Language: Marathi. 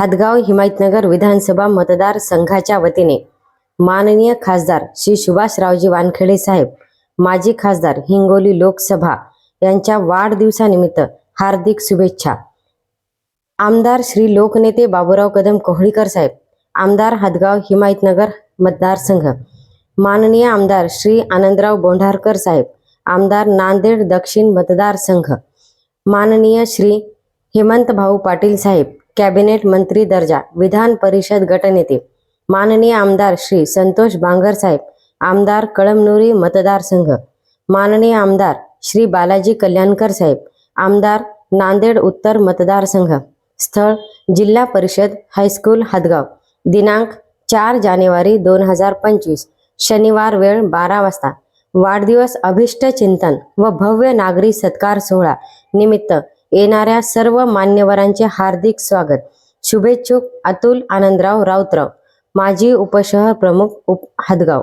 हादगाव हिमायतनगर विधानसभा मतदार संघाच्या वतीने माननीय खासदार श्री सुभाषरावजी वानखेडे साहेब माजी खासदार हिंगोली लोकसभा यांच्या वाढदिवसानिमित्त हार्दिक शुभेच्छा. आमदार श्री लोकनेते बाबूराव कदम कोहळीकर साहेब आमदार हदगाव हिमायतनगर मतदारसंघ माननीय आमदार श्री आनंदराव बोंढारकर साहेब आमदार नांदेड दक्षिण मतदारसंघ माननीय श्री हेमंत भाऊ पाटील साहेब कॅबिनेट मंत्री दर्जा विधान परिषद गटनेते माननीय आमदार श्री संतोष बांगर साहेब आमदार कळमनुरी मतदारसंघ माननीय आमदार श्री बालाजी कल्याणकर साहेब आमदार नांदेड उत्तर मतदारसंघ स्थळ जिल्हा परिषद हायस्कूल हदगाव दिनांक चार जानेवारी दोन हजार पंचवीस शनिवार वेळ बारा वाजता वाढदिवस अभिष्ट चिंतन व भव्य नागरी सत्कार सोहळा निमित्त येणाऱ्या सर्व मान्यवरांचे हार्दिक स्वागत. शुभेच्छुक अतुल आनंदराव राऊतराव माजी उपशहर प्रमुख उप हदगाव